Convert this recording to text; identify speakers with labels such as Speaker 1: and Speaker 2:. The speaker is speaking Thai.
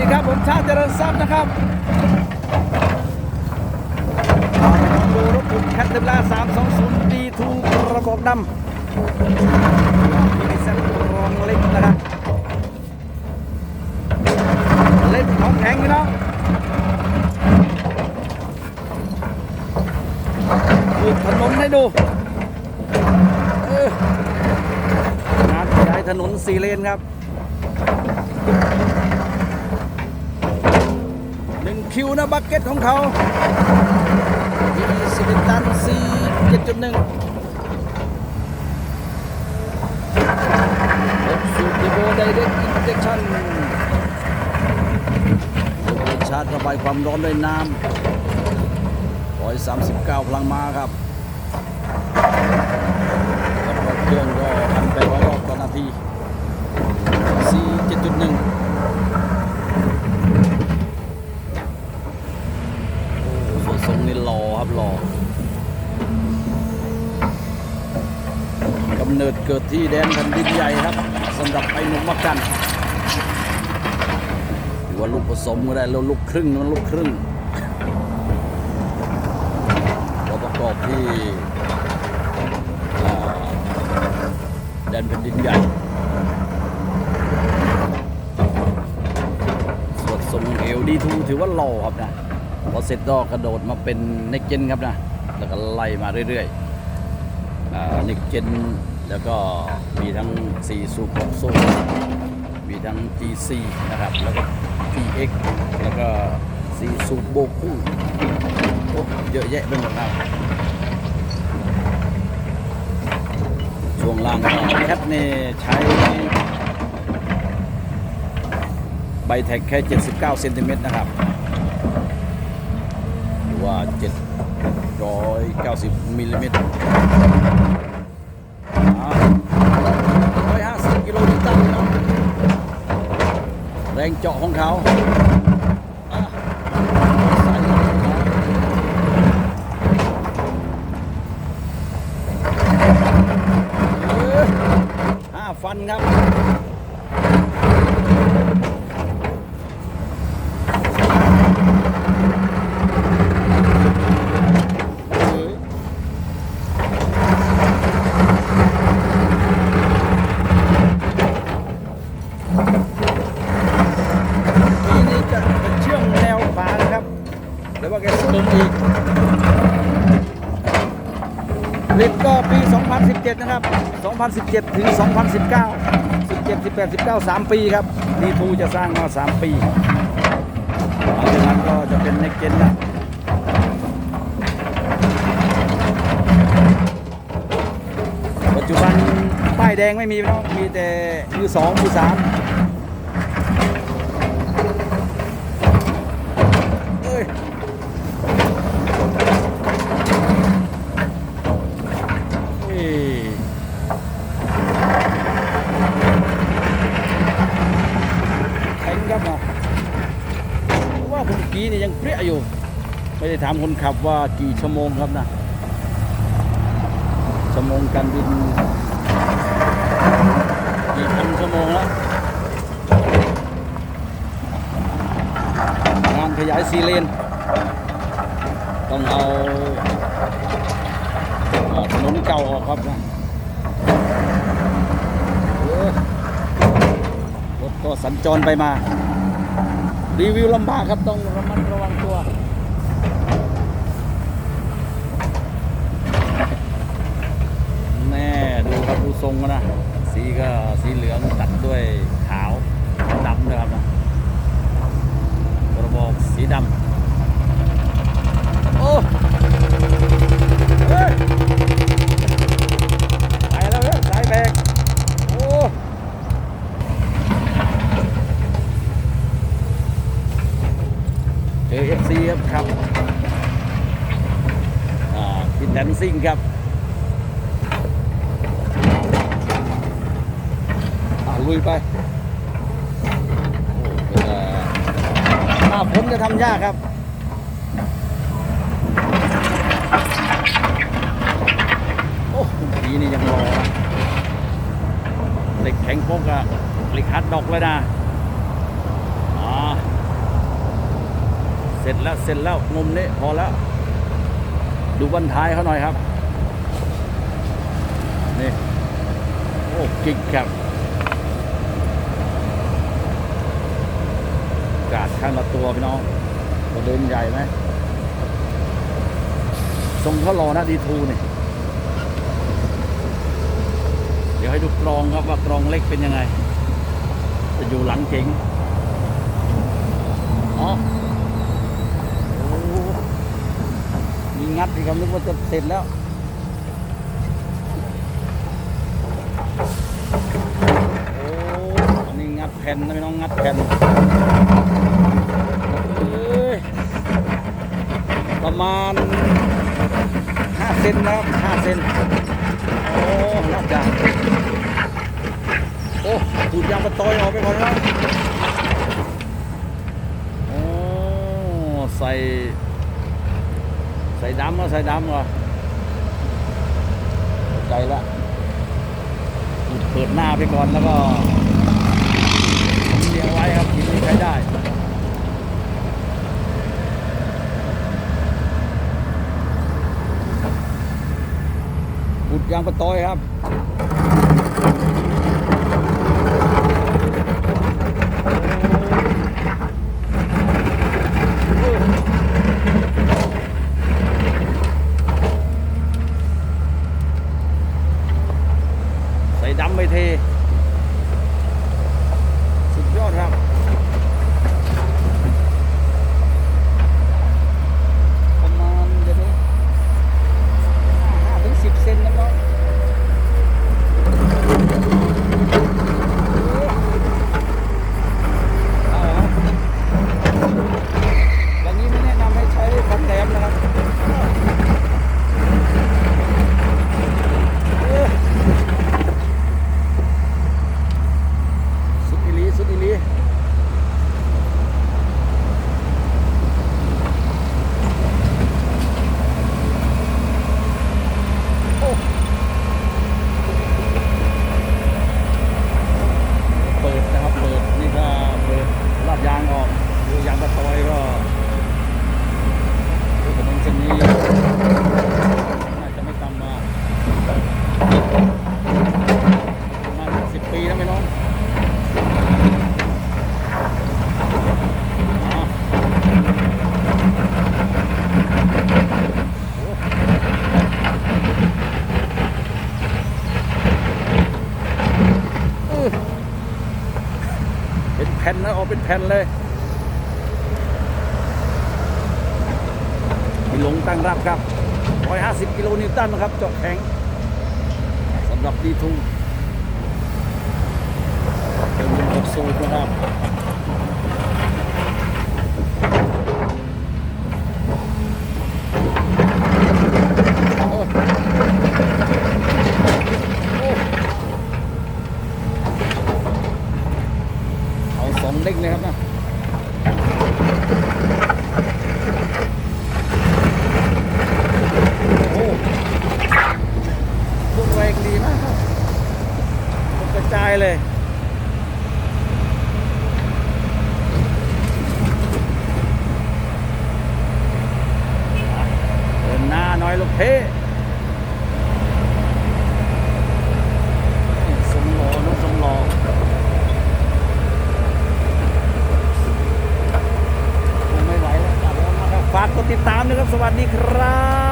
Speaker 1: ดีครับผมชาติเจริญทรัพย์นะครับดูรถปุ่นแคทเทอร์ลา320 D2 กระบอกดำมีเส้นรองเล็กนะครับเล่นของแข็งอยู่เนาะดูถนนให้ดูงานขยายถนนสี่เลนครับ หนึ่ง คิวนะบักเก็ตของเขา20ตัน4 7.1รถสูตรโบไดเรกอินเจคชั่นชาร์จระบายความร้อนด้วยน้ำ139 พลังม้าครับแล้วก็เครื่องก็พันไปร้อยรอบต่อนาที 4 7.1 ส่วนทรงนี่หล่ อครับหล่อกำเนิดเกิดที่แดนแผ่นดินใหญ่ครับสำหรับไอ้หนุ่มมักกันหรือว่าลูกผสมก็ได้แล้วลูกครึ่งมันลูกครึ่งประกอบที่แดนแผ่นดินใหญ่ส่วนทรงเอลดีทูถือว่าหล่อครับนะ เสร็จก็กระโดดมาเป็นเน็กเจนครับนะ แล้วก็ไล่มาเรื่อยๆเน็กเจนแล้วก็มีทั้ง4สูบ6สูบมีทั้ง G4 นะครับ แล้วก็ TX แล้วก็4สูบโบคู่โอ้เยอะแยะไปหมดครับช่วงล่างก็แคปนี่ใช้ใบแท็กแค่ 79 เซนติเมตรนะครับหรือ ว่า 790มิลลิเมตร150 กิโลนิตรแรงเจาะของเขาอะใส่ลงไปเออห้าฟันครับ ปีนี้จะเป็นเชื่อมแนวขวานะครับแล้วว่าแกสมอีก ลิฟก็ปี 2017 นะครับ 2017 ถึง 2019 17 18 19 3 ปีครับดีทูจะสร้างมา 3 ปีหลังจากนั้นก็จะเป็นเน็กเจนนะปัจจุบันป้ายแดงไม่มีแล้วมีแต่มือสองมือสาม เอ้ยเอ้ยแข็งครับนะว่าผมกี้นี่ยัง เปรี้ยอยู่ ไม่ได้ถามคนขับว่ากี่ชั่วโมงครับนะชั่วโมงการบินกี่พันชั่วโมงแล้วงานขยายซีเลนต้องเอาถนนเก่าออกครับนะรถก็สัญจรไปมา รีวิวลำบากครับต้องระมัดระวังตัว แน่ดูครับดูทรงนะ สีก็สีเหลืองตัดด้วยขาวดำนะครับนะกระบอกสีดำ โอ้เฮ้ยไปแล้วเว้ยสายแบก โอ้ เจอเอฟซีครับครับ อ่าพิน แดนซิ่งครับอ่าลุยไปโอ้เป็นอ่าหน้าฝนจะทำยากครับ โอ้ทีนี่ยังรอนเหล็กแข็งโป๊กอะเหล็กฮัดดอกเลยนะอ๋อเสร็จแล้ว เสร็จแล้วมุมนี้พอแล้ว ดูบันท้ายเขาหน่อยครับ นี่ โอ้กิ๊กครับกาดข้างละตัวพี่น้องประเด็นใหญ่ไหมทรงเขารอนะดีทูนี่ เดี๋ยวให้ดูกรองครับว่ากรองเล็กเป็นยังไง จะอยู่หลังเก๋งอ๋อโอ้มี งัดอีกครับนึกว่าจะเสร็จแล้วโอ้อันนี้งัดแผ่นนะพี่น้องงัดแผ่นเอ้ยประมาณ5เซนนะครับ5เซนโอ้น่าจะโอ้ตูดยางประตอยออกไปก่อนแล้วโอ้ใส่ ใส่ดำก็ใส่ดำเหรอเข้าใจละเปิดหน้าไปก่อนแล้วก็เลี้ยงไว้ครับทีนี้ใช้ได้อุดยางประตอยครับ ใส่ดำไปเท สุดยอดครับ ประมาณเดี๋ยวนี้ห้าถึงสิบเซนนะครับเอาครับอย่างนี้ไม่แนะนำให้ใช้ฟันแหลมนะครับเออ สุดอีหลีสุดอีหลีโอ้เปิดนะครับ เปิด นี่ก็เปิดลาดยางออกดูยางกระตอยก็ดูถนนเส้นนี้น่าจะไม่ต่ำมาประมาณสิบปีแล้วไหมน้อง เป็นแผ่นนะออกเป็นแผ่นเลยมีลงตั้งรับครับ 150 กิโลนิวตันนะครับเจาะแข็งสำหรับดีทูเป็นหกสูบนะครับ เอาสองเด้งเลยครับนะโอ้ลูกแรงดีมากครับลูกกระจายเลย เดินหน้าหน่อยลูกเพ่ทรงหล่อนุทรงหล่อ ไม่ไหวแล้วกลับแล้วนะครับฝากกดติดตามนะครับ สวัสดีครับ